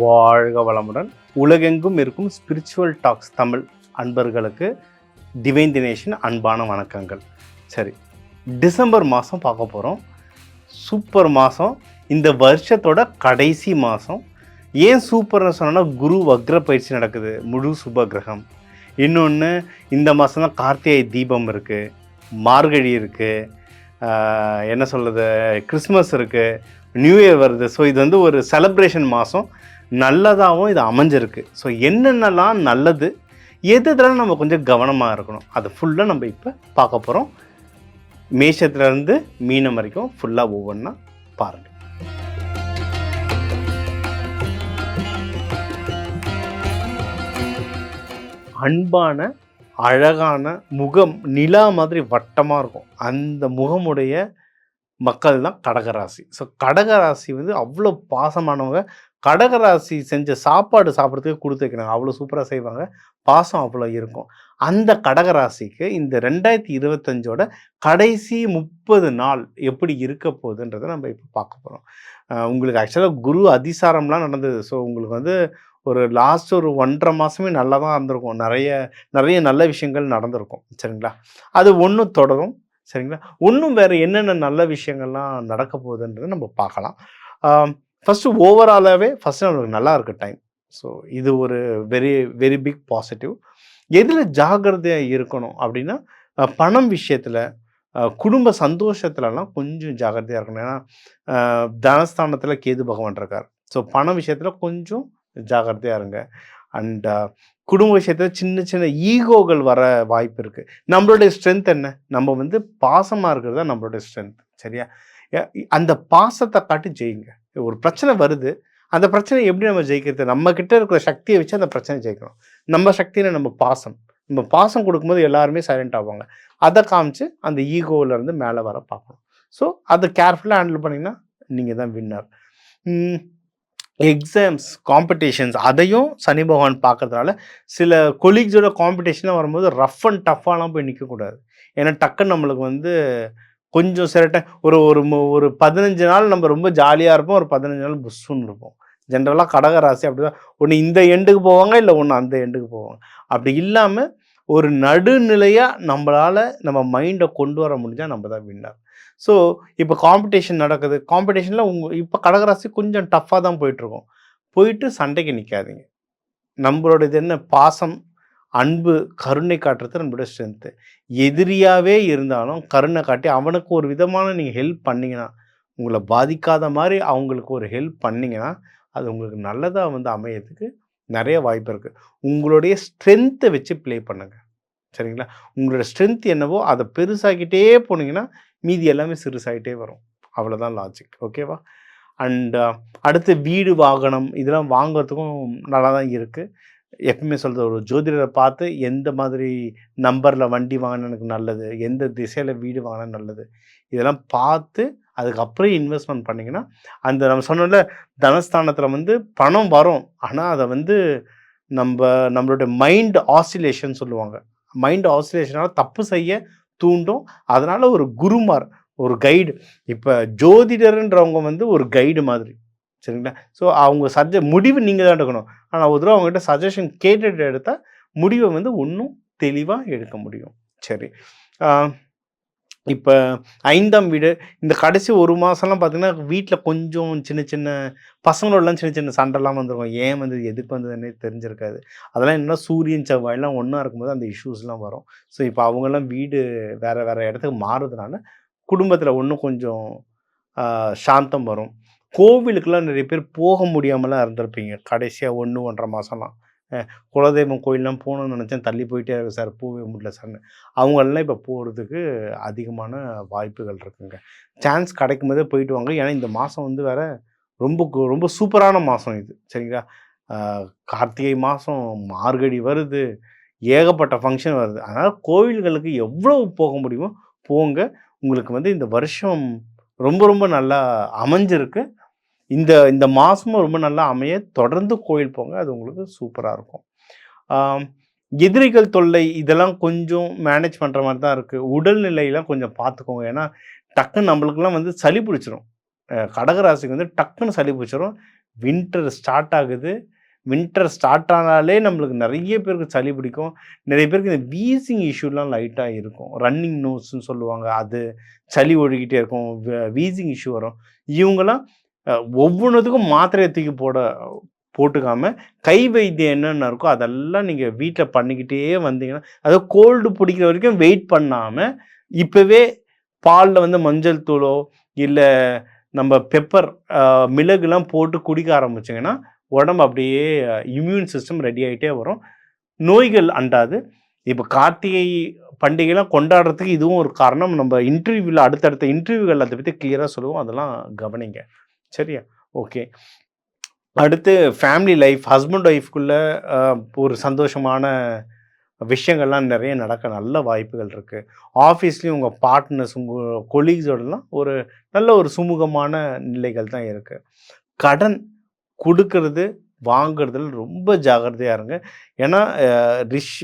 வாழ்க வளமுடன். உலகெங்கும் இருக்கும் ஸ்பிரிச்சுவல் டாக்ஸ் தமிழ் அன்பர்களுக்கு டிவைன் தினேஷின் அன்பான வணக்கங்கள். சரி டிசம்பர் மாதம் பார்க்க போகிறோம் சூப்பர் மாதம் இந்த வருஷத்தோட கடைசி மாதம் ஏன் சூப்பர்னு சொன்னோன்னா குரு வக்ர பயிற்சி நடக்குது முழு சுப கிரகம். இன்னொன்று இந்த மாதம் தான் கார்த்திகை தீபம் இருக்குது மார்கழி இருக்குது என்ன சொல்கிறது கிறிஸ்மஸ் இருக்குது நியூ இயர் வருது. ஸோ இது வந்து ஒரு செலப்ரேஷன் மாதம் நல்லதாகவும் இது அமைஞ்சிருக்கு. ஸோ என்னென்னலாம் நல்லது? எது இதெல்லாம் நம்ம கொஞ்சம் கவனமாக இருக்கணும்? அதை ஃபுல்லாக நம்ம இப்போ பார்க்க போகிறோம் மேஷத்துலேருந்து மீனம் வரைக்கும் ஃபுல்லாக ஒவ்வொன்றா பாருங்கள் அன்பான அழகான முகம் நிலா மாதிரி வட்டமாக இருக்கும். அந்த முகமுடைய மக்கள் தான் கடகராசி ஸோ கடகராசி வந்து அவ்வளோ பாசமானவங்க. கடகராசி செஞ்ச சாப்பாடு சாப்பிட்றதுக்கு கொடுத்து வைக்கிறாங்க அவ்வளோ சூப்பராக செய்வாங்க. பாசம் அவ்வளோ இருக்கும். அந்த கடகராசிக்கு இந்த ரெண்டாயிரத்தி இருபத்தஞ்சோட கடைசி முப்பது நாள் எப்படி இருக்க போகுதுன்றதை நம்ம இப்போ பார்க்க போகிறோம் உங்களுக்கு ஆக்சுவலாக குரு அதிசாரம்லாம் நடந்தது. ஸோ உங்களுக்கு வந்து ஒரு லாஸ்ட் ஒரு ஒன்றரை மாதமே நல்லா தான் இருந்திருக்கும். நிறைய நிறைய நல்ல விஷயங்கள் நடந்திருக்கும். சரிங்களா? அது ஒன்று தொடரும். சரிங்களா? இன்னும் வேறு என்னென்ன நல்ல விஷயங்கள்லாம் நடக்க போகுதுன்றதை நம்ம பார்க்கலாம். ஃபஸ்ட்டு ஓவராலாகவே ஃபஸ்ட்டு நம்மளுக்கு நல்லா இருக்க டைம் ஸோ இது ஒரு வெரி வெரி பிக் பாசிட்டிவ் எதில் ஜாகிரதையாக இருக்கணும் அப்படின்னா பணம் விஷயத்தில் குடும்ப சந்தோஷத்துலலாம் கொஞ்சம் ஜாகிரதையாக இருக்கணும். ஏன்னா தனஸ்தானத்தில் கேது பகவான் இருக்கார். ஸோ பண விஷயத்தில் கொஞ்சம் ஜாகிரதையாக இருங்க. அண்ட் குடும்ப விஷயத்தில் சின்ன சின்ன ஈகோகள் வர வாய்ப்பு இருக்குது நம்மளுடைய ஸ்ட்ரென்த் என்ன? நம்ம வந்து பாசமாக இருக்கிறது தான் நம்மளுடைய ஸ்ட்ரென்த் சரியா? அந்த பாசத்தை காட்டி ஜெயிங்க. ஒரு பிரச்சனை வருது அந்த பிரச்சனை எப்படி நம்ம ஜெயிக்கிறது? நம்ம கிட்ட இருக்கிற சக்தியை வச்சு அந்த பிரச்சனை ஜெயிக்கணும். நம்ம சக்தியில நம்ம பாசம். நம்ம பாசம் கொடுக்கும்போது எல்லாருமே சைலண்ட் ஆவாங்க. அதை காமிச்சு அந்த ஈகோவிலேருந்து இருந்து மேலே வர பார்க்கணும். ஸோ அதை கேர்ஃபுல்லாக ஹேண்டில் பண்ணிங்கன்னா நீங்கள் தான் வின்னர் எக்ஸாம்ஸ் காம்படிஷன்ஸ் அதையும் சனி பகவான் பார்க்கறதுனால சில கொலீக்ஸோட காம்படிஷனாக வரும்போது ரஃப் அண்ட் டஃப்பாலாம் போய் நிற்கக்கூடாது ஏன்னா டக்குன்னு நம்மளுக்கு வந்து கொஞ்சம் சில டைம் ஒரு ஒரு ஒரு பதினஞ்சு நாள் நம்ம ரொம்ப ஜாலியாக இருப்போம் ஒரு பதினஞ்சு நாள் புஷ்ஷுன்னு இருப்போம். ஜென்ரலாக கடகராசி அப்படி தான் ஒன்று இந்த எண்டுக்கு போவாங்க இல்லை ஒன்று அந்த எண்டுக்கு போவாங்க. அப்படி இல்லாமல் ஒரு நடுநிலையாக நம்மளால் நம்ம மைண்டை கொண்டு வர முடிஞ்சால் நம்ம தான் வின்னர் ஸோ இப்போ காம்படிஷன் நடக்குது. காம்படிஷனில் உங்கள் இப்போ கடகராசி கொஞ்சம் டஃப்பாக தான் போயிட்டுருக்கோம். போயிட்டு சண்டைக்கு நிற்காதீங்க நம்மளோட இது என்ன? பாசம் அன்பு கருணை காட்டுறது நம்மளோட ஸ்ட்ரென்த்து எதிரியாகவே இருந்தாலும் கருணை காட்டி அவனுக்கு ஒரு விதமான நீங்கள் ஹெல்ப் பண்ணிங்கன்னா உங்களை பாதிக்காத மாதிரி அவங்களுக்கு ஒரு ஹெல்ப் பண்ணிங்கன்னா அது உங்களுக்கு நல்லதாக வந்து அமையறதுக்கு நிறைய வாய்ப்பு இருக்குது உங்களுடைய ஸ்ட்ரென்த்தை வச்சு ப்ளே பண்ணுங்கள் சரிங்களா? உங்களோட ஸ்ட்ரென்த் என்னவோ அதை பெருசாக்கிட்டே போனீங்கன்னா மீதி எல்லாமே சிறுசாகிட்டே வரும். அவ்வளோதான் லாஜிக் ஓகேவா அண்ட் uh, அடுத்து வீடு வாகனம் இதெல்லாம் வாங்குறதுக்கும் நல்லா தான் இருக்குது எப்பவுமே சொல்கிறது ஒரு ஜோதிடரை பார்த்து எந்த மாதிரி நம்பரில் வண்டி வாங்கினா எனக்கு நல்லது எந்த திசையில் வீடு வாங்கினா நல்லது இதெல்லாம் பார்த்து அதுக்கப்புறம் இன்வெஸ்ட்மெண்ட் பண்ணிங்கன்னா அந்த நம்ம சொன்னோம்ல தனஸ்தானத்தில் வந்து பணம் வரும். ஆனால் அதை வந்து நம்ம நம்மளுடைய மைண்ட் ஆசிலேஷன் சொல்லுவாங்க. மைண்ட் ஆசிலேஷனால் தப்பு செய்ய தூண்டும். அதனால் ஒரு குருமார் ஒரு கைடு இப்போ ஜோதிடர்ன்றவங்க வந்து ஒரு கைடு மாதிரி. சரிங்களா? ஸோ அவங்க சஜ முடிவு நீங்கள் தான் எடுக்கணும். ஆனால் ஒரு தடவை அவங்ககிட்ட சஜஷன் கேட்டுட்டு எடுத்தால் முடிவை வந்து இன்னும் தெளிவாக எடுக்க முடியும். சரி. இப்போ ஐந்தாம் வீடு இந்த கடைசி ஒரு மாதம்லாம் பார்த்தீங்கன்னா வீட்டில் கொஞ்சம் சின்ன சின்ன பசங்களோடலாம் சின்ன சின்ன சண்டைலாம் வந்துருக்கும் ஏன் வந்தது? எதுக்கு வந்ததுன்னே தெரிஞ்சிருக்காது. அதெல்லாம் என்னென்னா சூரியன் செவ்வாயெல்லாம் ஒன்றா இருக்கும்போது அந்த இஷ்யூஸ்லாம் வரும். ஸோ இப்போ அவங்கெல்லாம் வீடு வேறு வேறு இடத்துக்கு மாறுறதுனால குடும்பத்தில் ஒன்றும் கொஞ்சம் சாந்தம் வரும். கோவிலுக்கெல்லாம் நிறைய பேர் போக முடியாமலாம் இருந்திருப்பீங்க. கடைசியாக ஒன்று ஒன்றரை மாதம்லாம் குலதெய்வம் கோயிலெலாம் போகணும்னு நினச்சேன். தள்ளி போயிட்டே இருக்கு சார். போகவே முடியல சார்னு அவங்களெலாம் இப்போ போகிறதுக்கு அதிகமான வாய்ப்புகள் இருக்குங்க. சான்ஸ் கிடைக்கும் போதே போயிட்டு வாங்க. ஏன்னா இந்த மாதம் வந்து வேறு ரொம்ப ரொம்ப சூப்பரான மாதம் இது. சரிங்களா? கார்த்திகை மாதம் மார்கழி வருது. ஏகப்பட்ட ஃபங்க்ஷன் வருது. அதனால் கோவில்களுக்கு எவ்வளோ போக முடியுமோ போங்க. உங்களுக்கு வந்து இந்த வருஷம் ரொம்ப ரொம்ப நல்லா அமைஞ்சிருக்கு. இந்த இந்த மாதமும் ரொம்ப நல்லா அமைய தொடர்ந்து கோயில் போங்க அது உங்களுக்கு சூப்பராக இருக்கும். எதிரிகள் தொல்லை இதெல்லாம் கொஞ்சம் மேனேஜ் பண்ணுற மாதிரி தான் இருக்குது உடல்நிலையெல்லாம் கொஞ்சம் பார்த்துக்கோங்க ஏன்னா டக்குன்னு நம்மளுக்கெல்லாம் வந்து சளி பிடிச்சிரும். கடகராசிக்கு வந்து டக்குன்னு சளி பிடிச்சிரும். வின்டர் ஸ்டார்ட் ஆகுது. வின்டர் ஸ்டார்ட் ஆனாலே நம்மளுக்கு நிறைய பேருக்கு சளி பிடிக்கும். நிறைய பேருக்கு இந்த வீசிங் இஷ்யூலாம் லைட்டாக இருக்கும். ரன்னிங் நோஸ்ன்னு சொல்லுவாங்க. அது சளி ஒழுகிட்டே இருக்கும். வீசிங் இஷ்யூ வரும். இவங்கெல்லாம் ஒவ்வொன்றதுக்கும் மாத்திரையை தூக்கி போட போட்டுக்காம கை வைத்தியம் என்னென்ன இருக்கோ அதெல்லாம் நீங்கள் வீட்டில் பண்ணிக்கிட்டே வந்தீங்கன்னா அதாவது கோல்டு பிடிக்கிற வரைக்கும் வெயிட் பண்ணாமல் இப்போவே பாலில் வந்து மஞ்சள் தூளோ இல்லை நம்ம பெப்பர் மிளகுலாம் போட்டு குடிக்க ஆரம்பிச்சிங்கன்னா உடம்பு அப்படியே இம்யூன் சிஸ்டம் ரெடி ஆகிட்டே வரும். நோய்கள் அண்டாது. இப்போ கார்த்திகை பண்டிகைலாம் கொண்டாடுறதுக்கு இதுவும் ஒரு காரணம். நம்ம இன்டர்வியூவில் அடுத்தடுத்த இன்டர்வியூகள் அதை பற்றி கிளியராக சொல்லுவோம். அதெல்லாம் கவனிங்க. சரியா? ஓகே அடுத்து ஃபேமிலி லைஃப் ஹஸ்பண்ட் ஒய்ஃப்குள்ளே ஒரு சந்தோஷமான விஷயங்கள்லாம் நிறைய நடக்க நல்ல வாய்ப்புகள் இருக்குது ஆஃபீஸ்லேயும் உங்கள் பார்ட்னர்ஸ் உங்கள் கொலீக்ஸோடலாம் ஒரு நல்ல ஒரு சுமூகமான நிலைகள் தான் இருக்குது கடன் கொடுக்கறது வாங்குறதுல ரொம்ப ஜாகிரதையாக இருங்க. ஏன்னா ரிஷ்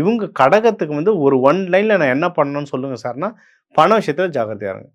இவங்க கடகத்துக்கு வந்து ஒரு ஒன் லைனில் நான் என்ன பண்ணணும்னு சொல்லுங்கள் சார்னா பண விஷயத்தில் ஜாகிரதையாக இருங்க.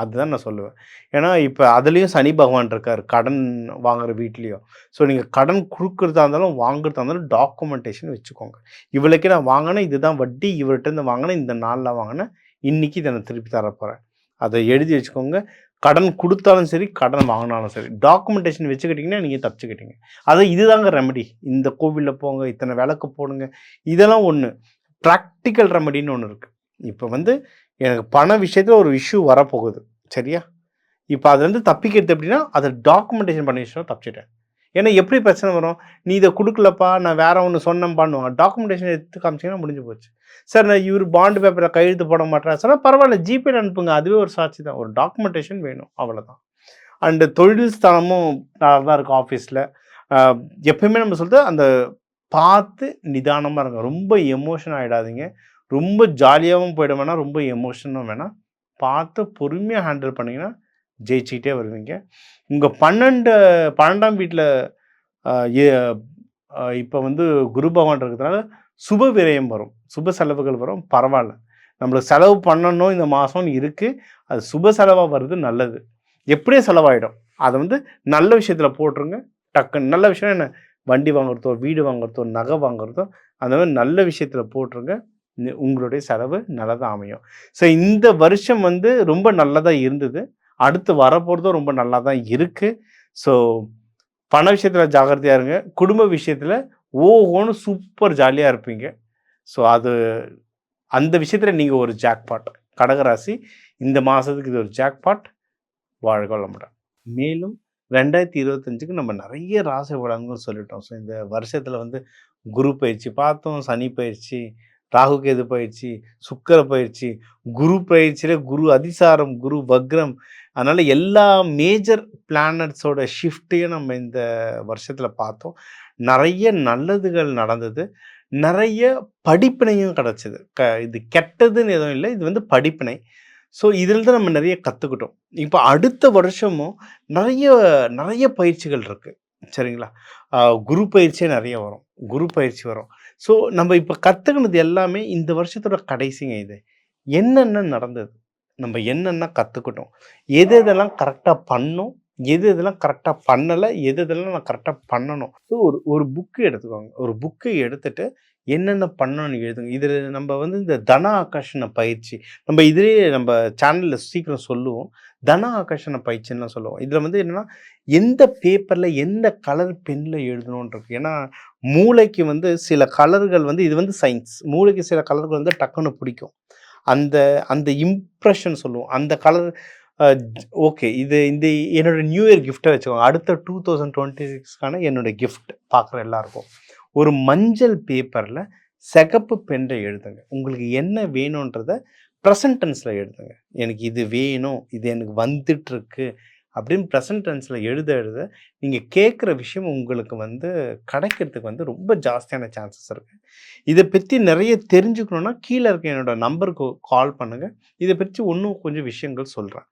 அதுதான் நான் சொல்லுவேன். ஏன்னா இப்போ அதுலேயும் சனி பகவான் இருக்கார் கடன் வாங்குற வீட்லேயும். ஸோ நீங்கள் கடன் கொடுக்குறதா இருந்தாலும் வாங்குறதா இருந்தாலும் டாக்குமெண்டேஷன் வச்சுக்கோங்க. இவளுக்கே நான் வாங்கினேன் இதுதான் வட்டி இவர்கிட்டருந்து வாங்கினேன் இந்த நாளில் வாங்கினேன் இன்னைக்கு இதை நான் திருப்பி தரப்போகிறேன் அதை எழுதி வச்சுக்கோங்க. கடன் கொடுத்தாலும் சரி கடன் வாங்கினாலும் சரி டாக்குமெண்டேஷன் வச்சுக்கிட்டிங்கன்னா நீங்கள் தப்பிச்சுக்கிட்டீங்க. அதை இதுதாங்க ரெமெடி இந்த கோவிலில் போங்க இத்தனை விளக்கு போடுங்க. இதெல்லாம் ஒன்று ப்ராக்டிக்கல் ரெமெடின்னு ஒன்று இருக்குது இப்போ வந்து எனக்கு பண விஷயத்தில் ஒரு இஷ்யூ வரப்போகுது. சரியா? இப்போ அதுலேருந்து தப்பிக்கிறது எப்படின்னா அதை டாக்குமெண்டேஷன் பண்ணி வச்சுனா தப்பிச்சிட்டேன். ஏன்னா எப்படி பிரச்சனை வரும்? நீ இதை கொடுக்கலப்பா நான் வேற ஒன்று சொன்னேன் பண்ணுவாங்க டாக்குமெண்டேஷன் எடுத்து காமிச்சிங்கன்னா முடிஞ்சு போச்சு. சார் நான் இவர் பாண்டு பேப்பரில் கையெழுத்து போட மாட்டேன் சார் பரவாயில்ல ஜிபேல அனுப்புங்க. அதுவே ஒரு சாட்சி தான். ஒரு டாக்குமெண்டேஷன் வேணும். அவ்வளோதான் அண்டு தொழில் ஸ்தானமும் நல்லா தான் இருக்கும் ஆஃபீஸில் எப்பயுமே நம்ம சொல்லிட்டு அந்த பார்த்து நிதானமாக இருங்க. ரொம்ப எமோஷன் ஆகிடாதீங்க ரொம்ப ஜாலியாகவும் போயிட வேணாம் ரொம்ப எமோஷனும் வேணாம். பார்த்து பொறுமையாக ஹேண்டில் பண்ணிங்கன்னா ஜெயிச்சுக்கிட்டே வருவீங்க. உங்கள் பன்னெண்டு பன்னெண்டாம் வீட்டில் இப்போ வந்து குரு பகவான் இருக்கிறதுனால சுப விரயம் வரும். சுப செலவுகள் வரும். பரவாயில்ல. நம்மளுக்கு செலவு பண்ணணும் இந்த மாதம்னு இருக்குது அது சுப செலவாக வருது நல்லது. எப்படியே செலவாயிடும். அதை வந்து நல்ல விஷயத்தில் போட்டுருங்க. டக்குன்னு நல்ல விஷயம் என்ன? வண்டி வாங்குறதோ வீடு வாங்குறதோ நகை வாங்குறதோ அந்த மாதிரி நல்ல விஷயத்தில் போட்டுருங்க. உங்களுடைய செலவு நல்லதாக அமையும். ஸோ இந்த வருஷம் வந்து ரொம்ப நல்லதாக இருந்தது. அடுத்து வரப்போகிறதும் ரொம்ப நல்லா தான் இருக்குது ஸோ பண விஷயத்தில் ஜாகிரதையாக இருங்க. குடும்ப விஷயத்தில் ஓஹோன்னு சூப்பர் ஜாலியாக இருப்பீங்க. ஸோ அது அந்த விஷயத்தில் நீங்கள் ஒரு ஜாக்பாட் கடகராசி இந்த மாதத்துக்கு இது ஒரு ஜாக்பாட் வாழ்க வளமுடன். மேலும் ரெண்டாயிரத்தி இருபத்தஞ்சுக்கு நம்ம நிறைய ராசி பலன்கள் சொல்லிட்டோம். ஸோ இந்த வருஷத்தில் வந்து குரு பயிற்சி பார்த்தோம் சனி பயிற்சி ராகு கேது பயிற்சி சுக்கர பயிற்சி குரு பயிற்சியில் குரு அதிசாரம் குரு வக்ரம். அதனால் எல்லா மேஜர் பிளானட்ஸோட ஷிஃப்ட்டையும் நம்ம இந்த வருஷத்தில் பார்த்தோம். நிறைய நல்லதுகள் நடந்தது. நிறைய படிப்பினையும் கிடச்சிது. க இது கெட்டதுன்னு எதுவும் இல்லை. இது வந்து படிப்பினை. ஸோ இதில் தான் நம்ம நிறைய கற்றுக்கிட்டோம் இப்போ அடுத்த வருஷமும் நிறைய நிறைய பயிற்சிகள் இருக்குது சரிங்களா? குரு பயிற்சியே நிறைய வரும். குரு பயிற்சி வரும். ஸோ நம்ம இப்போ கற்றுக்கினது எல்லாமே இந்த வருஷத்தோட கடைசிங்க இது. என்னென்ன நடந்தது? நம்ம என்னென்ன கற்றுக்கிட்டோம் எது எதெல்லாம் கரெக்டாக பண்ணோம்? எது எதெல்லாம் கரெக்டாக பண்ணலை எது எதெல்லாம் நான் கரெக்டாக பண்ணணும். ஸோ ஒரு ஒரு புக்கு எடுத்துக்கோங்க. ஒரு புக்கை எடுத்துட்டு என்னென்ன பண்ணணும்னு எழுதுங்க. இதில் நம்ம வந்து இந்த தன ஆகர்ஷண பயிற்சி நம்ம இதிலே நம்ம சேனலில் சீக்கிரம் சொல்லுவோம். தன ஆகர்ஷண பயிற்சின்னு சொல்லுவோம். இதில் வந்து என்னென்னா எந்த பேப்பரில் எந்த கலர் பென்னில் எழுதணுன்றது ஏன்னா மூளைக்கு வந்து சில கலர்கள் வந்து இது வந்து சயின்ஸ் மூளைக்கு சில கலர்கள் வந்து டக்குன்னு பிடிக்கும். அந்த அந்த இம்ப்ரெஷன் சொல்லுவோம். அந்த கலர் ஓகே. இது இந்த என்னோட நியூ இயர் கிஃப்ட்டை வச்சுக்கோங்க. அடுத்த டூ தௌசண்ட் டுவெண்ட்டி சிக்ஸ்க்கான என்னோட கிஃப்ட் பார்க்குற எல்லாருக்கும். ஒரு மஞ்சள் பேப்பரில் சிகப்பு பெண்டை எழுதுங்க. உங்களுக்கு என்ன வேணுன்றத ப்ரெசன்டென்ஸில் எழுதுங்க. எனக்கு இது வேணும். இது எனக்கு வந்துட்டுருக்கு. அப்படின்னு ப்ரெசன்ட் டென்ஸில் எழுத எழுத நீங்கள் கேட்குற விஷயம் உங்களுக்கு வந்து கிடைக்கிறதுக்கு வந்து ரொம்ப ஜாஸ்தியான சான்சஸ் இருக்குது இதை பற்றி நிறைய தெரிஞ்சுக்கணுன்னா கீழே இருக்க என்னோட நம்பருக்கு கால் பண்ணுங்கள் இதை பற்றி இன்னும் கொஞ்சம் விஷயங்கள் சொல்கிறேன்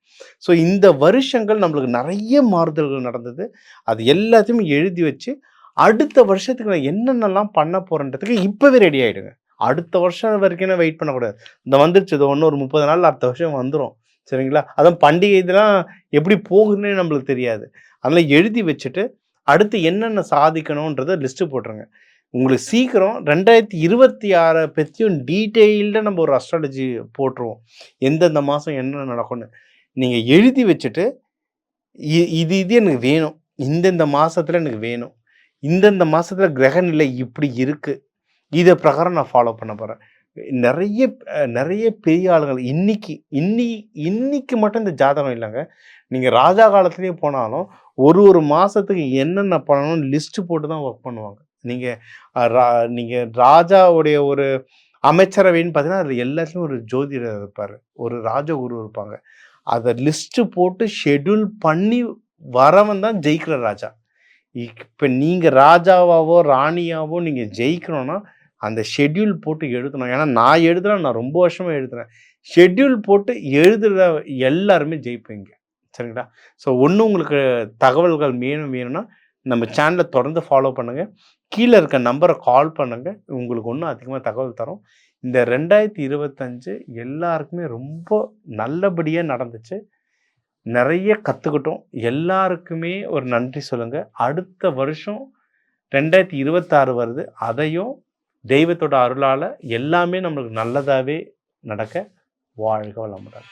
ஸோ இந்த வருஷங்கள் நம்மளுக்கு நிறைய மாறுதல்கள் நடந்தது. அது எல்லாத்தையும் எழுதி வச்சு அடுத்த வருஷத்துக்கு நான் என்னென்னலாம் பண்ண போகிறேன்றதுக்கு இப்போவே ரெடி ஆகிடுங்க அடுத்த வருஷம் வரைக்கும் வெயிட் பண்ணக்கூடாது. இந்த வந்துருச்சு இது ஒன்று ஒரு முப்பது நாள் அடுத்த வருஷம் வந்துடும் சரிங்களா? அதான் பண்டிகை இதெல்லாம் எப்படி போகுதுன்னே நம்மளுக்கு தெரியாது. அதனால் எழுதி வச்சுட்டு அடுத்து என்னென்ன சாதிக்கணுன்றதை லிஸ்ட்டு போட்டுருங்க. உங்களுக்கு சீக்கிரம் ரெண்டாயிரத்தி இருபத்தி ஆறை பற்றியும் டீட்டெயில்டாக நம்ம ஒரு அஸ்ட்ராலஜி போட்டுருவோம். எந்தெந்த மாதம் என்ன நடக்கும்னு. நீங்கள் எழுதி வச்சுட்டு இ- இது இது எனக்கு வேணும். இந்தந்த மாதத்தில் எனக்கு வேணும். இந்தந்த மாதத்தில் கிரக நிலை இப்படி இருக்குது இதை பிரகாரம் நான் ஃபாலோ பண்ண போகிறேன் நிறைய நிறைய பெரிய ஆளுகள் இன்னைக்கு இன்னி இன்னைக்கு மட்டும் இந்த ஜாதகம் இல்லைங்க. நீங்கள் ராஜா காலத்துலயும் போனாலும் ஒரு ஒரு மாதத்துக்கு என்னென்ன பண்ணணும் லிஸ்ட்டு போட்டு தான் ஒர்க் பண்ணுவாங்க. நீங்கள் ரா- நீங்கள் ராஜாவுடைய ஒரு அமைச்சரவைன்னு பார்த்தீங்கன்னா அதில் எல்லாத்துலேயும் ஒரு ஜோதிடர் இருப்பார். ஒரு ராஜகுரு இருப்பாங்க. அதை லிஸ்ட்டு போட்டு ஷெட்யூல் பண்ணி வரவன் தான் ஜெயிக்கிற ராஜா. இப்போ நீங்கள் ராஜாவாவோ ராணியாவோ நீங்கள் ஜெயிக்கணும்னா அந்த ஷெட்யூல் போட்டு எழுதணும். ஏன்னா நான் எழுதுறேன் நான் ரொம்ப வருஷமாக எழுதுறேன். ஷெட்யூல் போட்டு எழுதுகிற எல்லாருமே ஜெயிப்பீங்க சரிங்களா? ஸோ ஒன்று உங்களுக்கு தகவல்கள் வேணும் வேணும்னா நம்ம சேனலை தொடர்ந்து ஃபாலோ பண்ணுங்கள் கீழே இருக்க நம்பரை கால் பண்ணுங்கள் உங்களுக்கு ஒன்றும் அதிகமாக தகவல் தரோம். இந்த ரெண்டாயிரத்தி இருபத்தஞ்சு எல்லாருக்குமே ரொம்ப நல்லபடியாக நடந்துச்சு. நிறைய கற்றுக்கிட்டோம் எல்லாருக்குமே ஒரு நன்றி சொல்லுங்கள் அடுத்த வருஷம் ரெண்டாயிரத்தி இருபத்தாறு வருது. அதையும் தெய்வத்தோட அருளால் எல்லாமே நம்மளுக்கு நல்லதாகவே நடக்க வாழ்க வளமுடன்.